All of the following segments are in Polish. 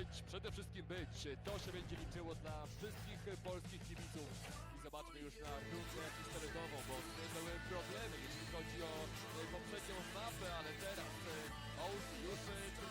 być, przede wszystkim być. To się będzie liczyło dla wszystkich polskich kibiców. I zobaczmy już na rundę pistoletową, bo były problemy, jeśli chodzi o e, poprzednią mapę, ale teraz Ołz już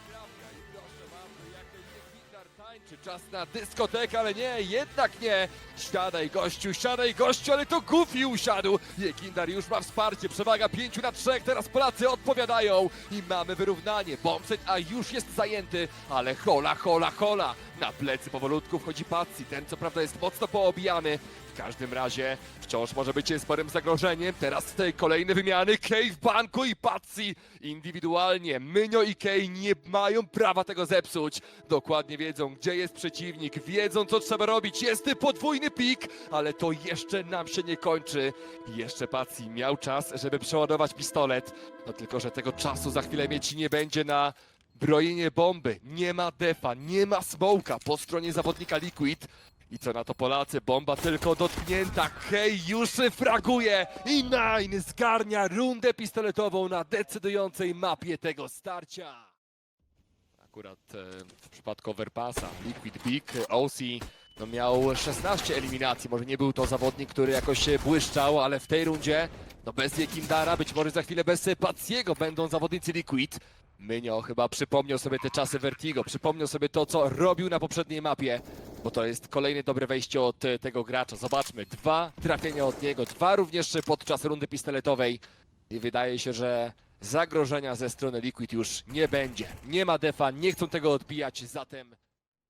trafia i proszę bardzo, jak tańczy. Czas na dyskotekę, ale nie, jednak nie. Siadaj gościu, siadaj gościu, ale to Goofy usiadł. Jekindar już ma wsparcie, przewaga 5 na 3, teraz Polacy odpowiadają i mamy wyrównanie. Bombset, a już jest zajęty, ale hola, hola, hola. Na plecy powolutku wchodzi Patsy, ten co prawda jest mocno poobijany. Każdym razie wciąż może być sporym zagrożeniem. Teraz te kolejne wymiany. Kay w banku i Patsy indywidualnie. Mynio i Kay nie mają prawa tego zepsuć. Dokładnie wiedzą, gdzie jest przeciwnik, wiedzą, co trzeba robić. Jest podwójny pik, ale to jeszcze nam się nie kończy. Jeszcze Patsy miał czas, żeby przeładować pistolet. No tylko, że tego czasu za chwilę mieć nie będzie na brojenie bomby. Nie ma defa, nie ma smoka po stronie zawodnika Liquid. I co na to Polacy? Bomba tylko dotknięta. Hej już fraguje i Nine zgarnia rundę pistoletową na decydującej mapie tego starcia. Akurat e, w przypadku Overpassa Liquid Big OC no miał 16 eliminacji. Może nie był to zawodnik, który jakoś się błyszczał, ale w tej rundzie no bez Jekindara, być może za chwilę bez Paciego będą zawodnicy Liquid. Mynio chyba przypomniał sobie te czasy Vertigo, przypomniał sobie to, co robił na poprzedniej mapie, bo to jest kolejne dobre wejście od e, tego gracza. Zobaczmy, dwa trafienia od niego, dwa również podczas rundy pistoletowej i wydaje się, że zagrożenia ze strony Liquid już nie będzie. Nie ma defa, nie chcą tego odbijać, zatem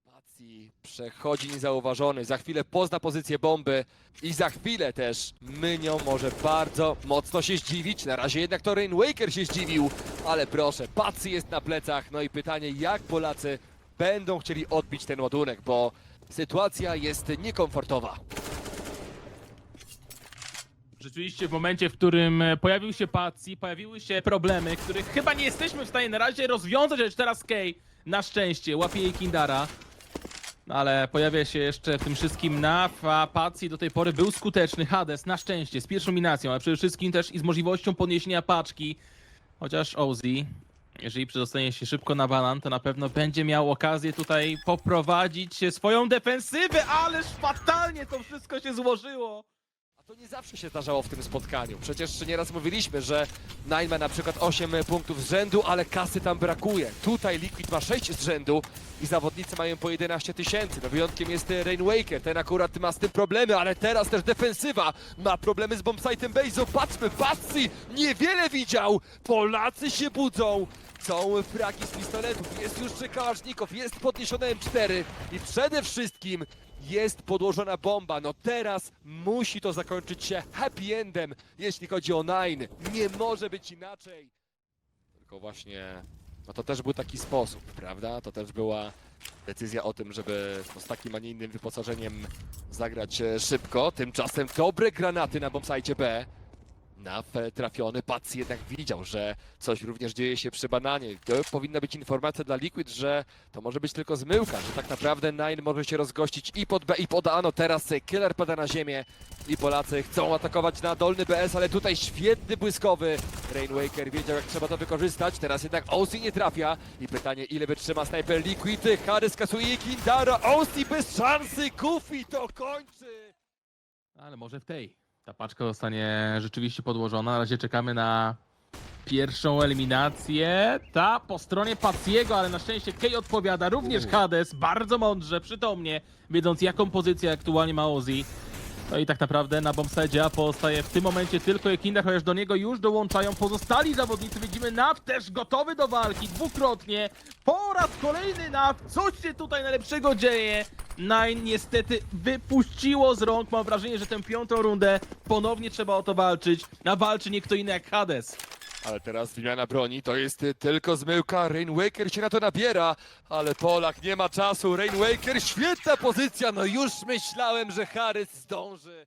Patsy przechodzi niezauważony, za chwilę pozna pozycję bomby i za chwilę też Mynio może bardzo mocno się zdziwić. Na razie jednak to Rain Waker się zdziwił, ale proszę, Patsy jest na plecach, no i pytanie jak Polacy będą chcieli odbić ten ładunek, bo sytuacja jest niekomfortowa. Rzeczywiście w momencie, w którym e, pojawił się Patsy, pojawiły się problemy, których chyba nie jesteśmy w stanie na razie rozwiązać, lecz teraz Kay na szczęście łapie jej Kindara. No ale pojawia się jeszcze w tym wszystkim Naf, a Patsy do tej pory był skuteczny. Hades na szczęście z pierwszą minacją, ale przede wszystkim też i z możliwością podniesienia paczki. Chociaż Ozzy, jeżeli przedostanie się szybko na banan, to na pewno będzie miał okazję tutaj poprowadzić swoją defensywę, ależ fatalnie to wszystko się złożyło. To nie zawsze się zdarzało w tym spotkaniu. Przecież nieraz mówiliśmy, że Nine ma na przykład 8 punktów z rzędu, ale kasy tam brakuje. Tutaj Liquid ma 6 z rzędu i zawodnicy mają po 11 tysięcy. No wyjątkiem jest e, Rain Waker, ten akurat ma z tym problemy, ale teraz też defensywa ma problemy z bombsite'em base. Zobaczmy, Patsy niewiele widział. Polacy się budzą. Są fragi z pistoletów, jest już Kałażnikow, jest podniesione M4 i przede wszystkim jest podłożona bomba. No teraz musi to zakończyć się happy endem, jeśli chodzi o Nine. Nie może być inaczej. Tylko właśnie, no to też był taki sposób, prawda? To też była decyzja o tym, żeby no, z takim, a nie innym wyposażeniem zagrać e, szybko. Tymczasem dobre granaty na bombsite B. Naf e, trafiony, Patsy jednak widział, że coś również dzieje się przy bananie. To powinna być informacja dla Liquid, że to może być tylko zmyłka, że tak naprawdę Nine może się rozgościć i pod B, i pod A. No teraz Killer pada na ziemię i Polacy chcą atakować na dolny BS, ale tutaj świetny błyskowy. Rain Waker wiedział, jak trzeba to wykorzystać. Teraz jednak OC nie trafia. I pytanie, ile wytrzyma snajper Liquid. Harry skasuje Kindara. OC bez szansy. Goofy to kończy. Ale może w tej. Ta paczka zostanie rzeczywiście podłożona. Na razie czekamy na pierwszą eliminację. Ta po stronie Paciego, ale na szczęście Kej odpowiada. Również Hades, bardzo mądrze, przytomnie, wiedząc jaką pozycję aktualnie ma Ozzy. No i tak naprawdę na bombsadzie pozostaje w tym momencie tylko Ekinda, chociaż do niego już dołączają pozostali zawodnicy. Widzimy Nav też gotowy do walki dwukrotnie. Po raz kolejny Nav, coś się tutaj najlepszego dzieje. Nine niestety wypuściło z rąk. Mam wrażenie, że tę piątą rundę ponownie trzeba o to walczyć. A walczy nie kto inny jak Hades. Ale teraz wymiana broni to jest tylko zmyłka. Rain Waker się na to nabiera, ale Polak nie ma czasu. Rain Waker, świetna pozycja. No już myślałem, że Harris zdąży.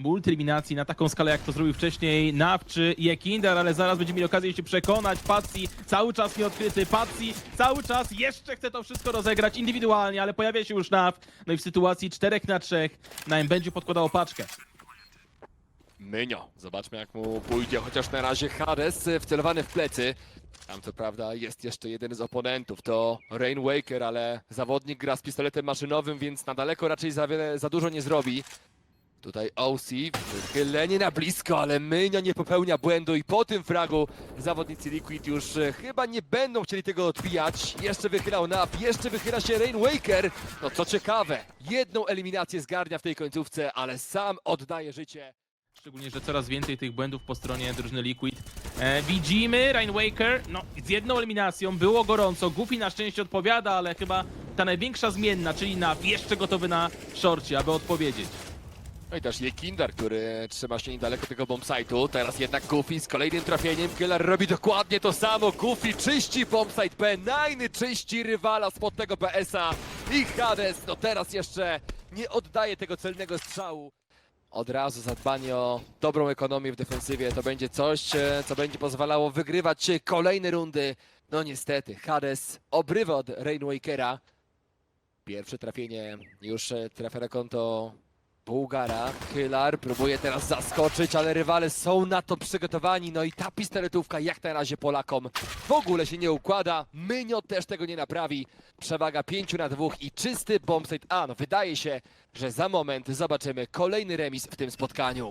Multieliminacji na taką skalę, jak to zrobił wcześniej Nav czy Jekindar, ale zaraz będziemy mieli okazję się przekonać. Patsy cały czas nieodkryty, Patsy cały czas jeszcze chce to wszystko rozegrać indywidualnie, ale pojawia się już Nav. No i w sytuacji 4 na 3 Naim będzie podkładał paczkę. Mynio. Zobaczmy jak mu pójdzie, chociaż na razie Hades e, wcelowany w plecy. Tam co prawda jest jeszcze jeden z oponentów, to Rain Waker, ale zawodnik gra z pistoletem maszynowym, więc na daleko raczej za, wiele, za dużo nie zrobi. Tutaj OC, wychylenie na blisko, ale Mynio nie popełnia błędu i po tym fragu zawodnicy Liquid już e, chyba nie będą chcieli tego odbijać. Jeszcze wychylał Nap, jeszcze wychyla się Rain Waker. No co ciekawe, jedną eliminację zgarnia w tej końcówce, ale sam oddaje życie. Szczególnie, że coraz więcej tych błędów po stronie drużyny Liquid. E, widzimy Rain Waker, no z jedną eliminacją, było gorąco, Goofy na szczęście odpowiada, ale chyba ta największa zmienna, czyli na jeszcze gotowy na szorcie, aby odpowiedzieć. No i też Jekindar, który trzyma się niedaleko tego bombsite'u. Teraz jednak Goofy z kolejnym trafieniem. Killer robi dokładnie to samo. Goofy czyści bombsite B. Nine czyści rywala spod tego BS-a. I Hades, no teraz jeszcze nie oddaje tego celnego strzału. Od razu zadbanie o dobrą ekonomię w defensywie to będzie coś, e, co będzie pozwalało wygrywać kolejne rundy. No niestety, Hades obrywa od Rainwakera. Pierwsze trafienie już e, trafia na konto Bułgara. Hylar próbuje teraz zaskoczyć, ale rywale są na to przygotowani. No i ta pistoletówka jak na razie Polakom w ogóle się nie układa. Mynio też tego nie naprawi. Przewaga 5 na 2 i czysty bombsite. A no wydaje się, że za moment zobaczymy kolejny remis w tym spotkaniu.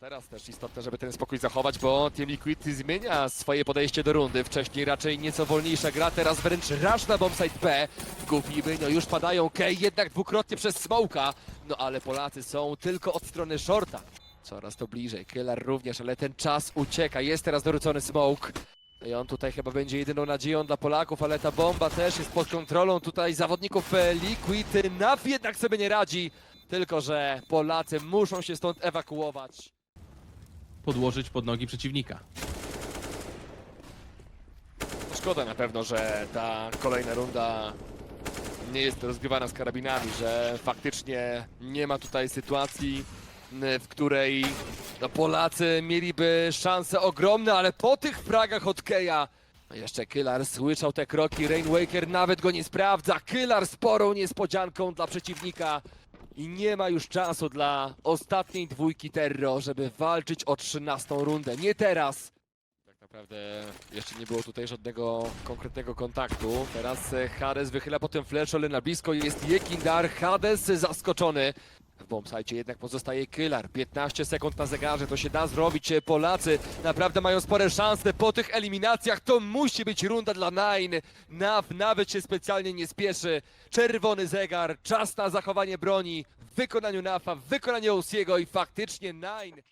Teraz też istotne, żeby ten spokój zachować, bo Team Liquid zmienia swoje podejście do rundy. Wcześniej raczej nieco wolniejsza gra, teraz wręcz rush na bombsite B. Gubi no już padają K, jednak dwukrotnie przez Smoka. No ale Polacy są tylko od strony shorta. Coraz to bliżej, Killer również, ale ten czas ucieka. Jest teraz dorzucony Smoke. No I on tutaj chyba będzie jedyną nadzieją dla Polaków, ale ta bomba też jest pod kontrolą tutaj zawodników e, Liquid. NAF jednak sobie nie radzi, tylko że Polacy muszą się stąd ewakuować. Podłożyć pod nogi przeciwnika. Szkoda na pewno, że ta kolejna runda nie jest rozgrywana z karabinami, że faktycznie nie ma tutaj sytuacji, w której no, Polacy mieliby szanse ogromne, ale po tych fragach od Keja no jeszcze Kylar słyszał te kroki, Rain Waker nawet go nie sprawdza, Kylar sporą niespodzianką dla przeciwnika i nie ma już czasu dla ostatniej dwójki Terro, żeby walczyć o 13 rundę, nie teraz. Tak naprawdę jeszcze nie było tutaj żadnego konkretnego kontaktu. Teraz e, Hades wychyla potem flash, ale na blisko jest Jekindar. Hades zaskoczony. Bombsite jednak pozostaje Kylar. 15 sekund na zegarze, to się da zrobić. E, Polacy naprawdę mają spore szanse po tych eliminacjach. To musi być runda dla Nine. Nav nawet się specjalnie nie spieszy. Czerwony zegar, czas na zachowanie broni. W wykonaniu Nafa, w wykonaniu Osiego i faktycznie Nine.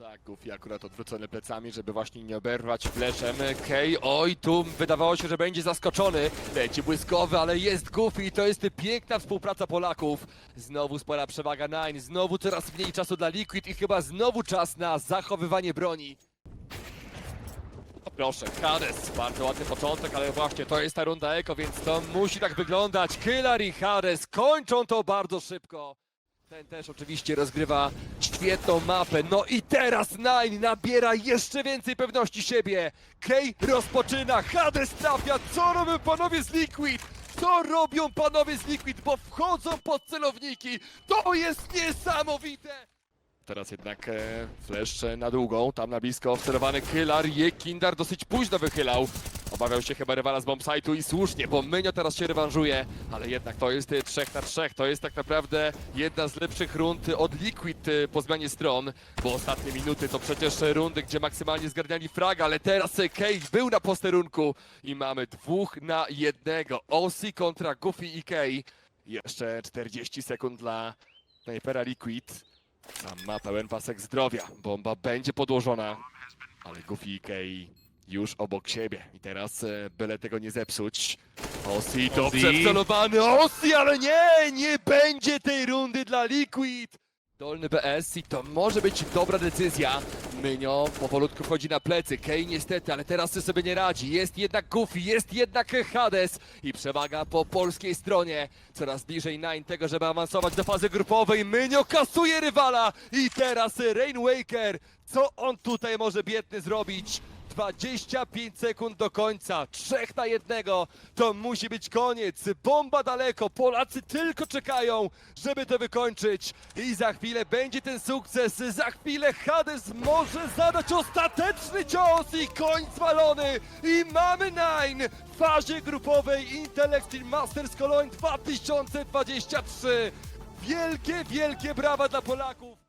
Tak, Goofy akurat odwrócony plecami, żeby właśnie nie oberwać fleszem. Kej, oj, tu wydawało się, że będzie zaskoczony. Leci błyskowy, ale jest Goofy i to jest piękna współpraca Polaków. Znowu spora przewaga Nine, znowu coraz mniej czasu dla Liquid i chyba znowu czas na zachowywanie broni. O proszę, Hades, bardzo ładny początek, ale właśnie to jest ta runda eko, więc to musi tak wyglądać. Killer i Hades kończą to bardzo szybko. Ten też oczywiście rozgrywa świetną mapę. No i teraz Nine nabiera jeszcze więcej pewności siebie. Kej rozpoczyna, Hades trafia. Co robią panowie z Liquid? Co robią panowie z Liquid? Bo wchodzą pod celowniki. To jest niesamowite! Teraz jednak e, flash na długą, tam na blisko wcelowany Kylar. Jekindar dosyć późno wychylał. Obawiał się chyba rywala z bombsite'u i słusznie, bo Mynio teraz się rewanżuje, ale jednak to jest 3 na 3. To jest tak naprawdę jedna z lepszych rund od Liquid e, po zmianie stron, bo ostatnie minuty to przecież rundy, gdzie maksymalnie zgarniali fraga, ale teraz e, Cage był na posterunku i mamy dwóch na jednego. Osi kontra Goofy i Kay. Jeszcze 40 sekund dla snajpera Liquid. Sam ma pełen pasek zdrowia. Bomba będzie podłożona, ale Goofy i Kay już obok siebie. I teraz e, byle tego nie zepsuć. Osi dobrze Ozzy. wcelowany. Osi, ale nie! Nie będzie tej rundy dla Liquid! Dolny BS i to może być dobra decyzja. Mynio powolutku wchodzi na plecy. Kay niestety, ale teraz sobie nie radzi. Jest jednak Goofy, jest jednak Hades i przewaga po polskiej stronie. Coraz bliżej Nine tego, żeby awansować do fazy grupowej. Mynio kasuje rywala i teraz Rain Waker. Co on tutaj może biedny zrobić? 25 sekund do końca. Trzech na jednego. To musi być koniec. Bomba daleko. Polacy tylko czekają, żeby to wykończyć. I za chwilę będzie ten sukces. Za chwilę Hades może zadać ostateczny cios i koń zwalony. I mamy Nine w fazie grupowej Intel Extreme Masters Cologne 2023. Wielkie, wielkie brawa dla Polaków.